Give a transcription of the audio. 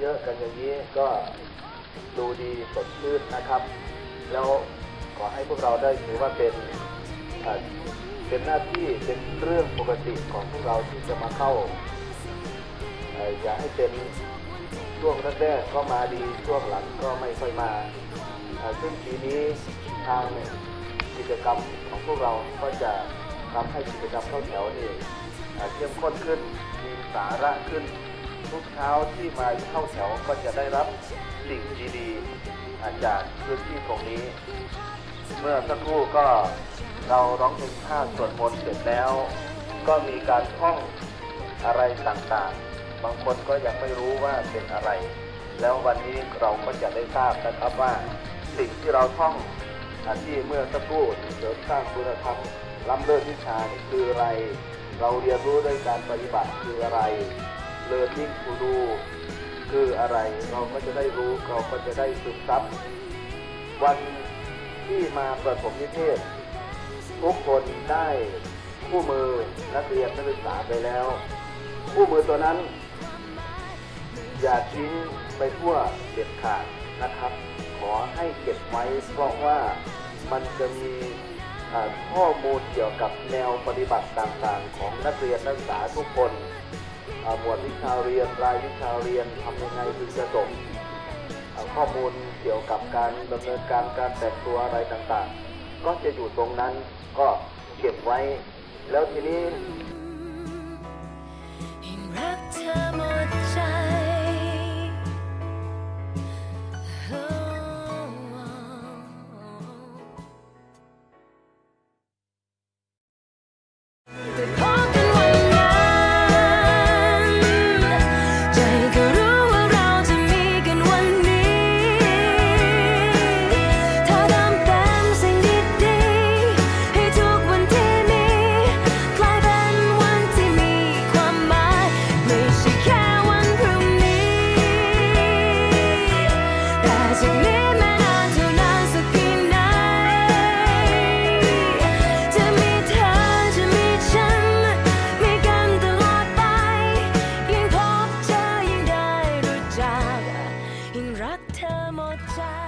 เยอะๆกันอย่างนี้ก็ดูดีสดชื่นนะครับ แล้วขอให้พวกเราได้ถือว่าเป็นเป็นหน้าที่เป็นเรื่องปกติของพวกเราที่จะมาเข้าอย่าให้เป็นช่วงแรกๆก็มาดีช่วงหลังก็ไม่ค่อยมา ซึ่งปีนี้ทางกิจกรรมของพวกเราก็จะทำให้กิจกรรมเข้าแถวนี่เข้มข้นขึ้นมีสาระขึ้น ทุกเช้าที่มาเข้าแถวก็จะได้รับสิ่งดีๆอาจากพื้นที่ตรงนี้ เมื่อสักครู่ก็เราร้องเพลงชาสวดมนต์เสร็จแล้ว ก็มีการท่องอะไรต่างๆ บางคนก็ยังไม่รู้ว่าเป็นอะไร แล้ววันนี้เราก็จะได้ทราบนะครับว่าสิ่งที่เราท่องอาที่เมื่อสักครู่เสริมสร้างคุณธรรมล้ำเลิศวิชาคืออะไร เราเรียนรู้ด้วยการปฏิบัติคืออะไร learning to do คืออะไรเราก็จะได้รู้เราก็จะได้ซึมซับวันที่มาเประถมนิเทศ ทุกคนได้คู่มือนักเรียนนักศึกษาไปแล้ว คู่มือตัวนั้น อย่าทิ้งไปทั่วเด็ดขาดนะครับ ขอให้เก็บไว้เพราะว่ามันจะมีข้อมูลเกี่ยวกับแนวปฏิบัติต่างๆ ของนักเรียนนักศึกษาทุกคน หมวดวิชาเรียนรายวิชาเรียนทำยังไงถึงจะจบข้อมูลเกี่ยวกับการดำเนินการการแต่งตัวอะไรต่างๆ ก็จะอยู่ตรงนั้นก็เก็บไว้ แล้วทีนี้ พบเจอยิ่ง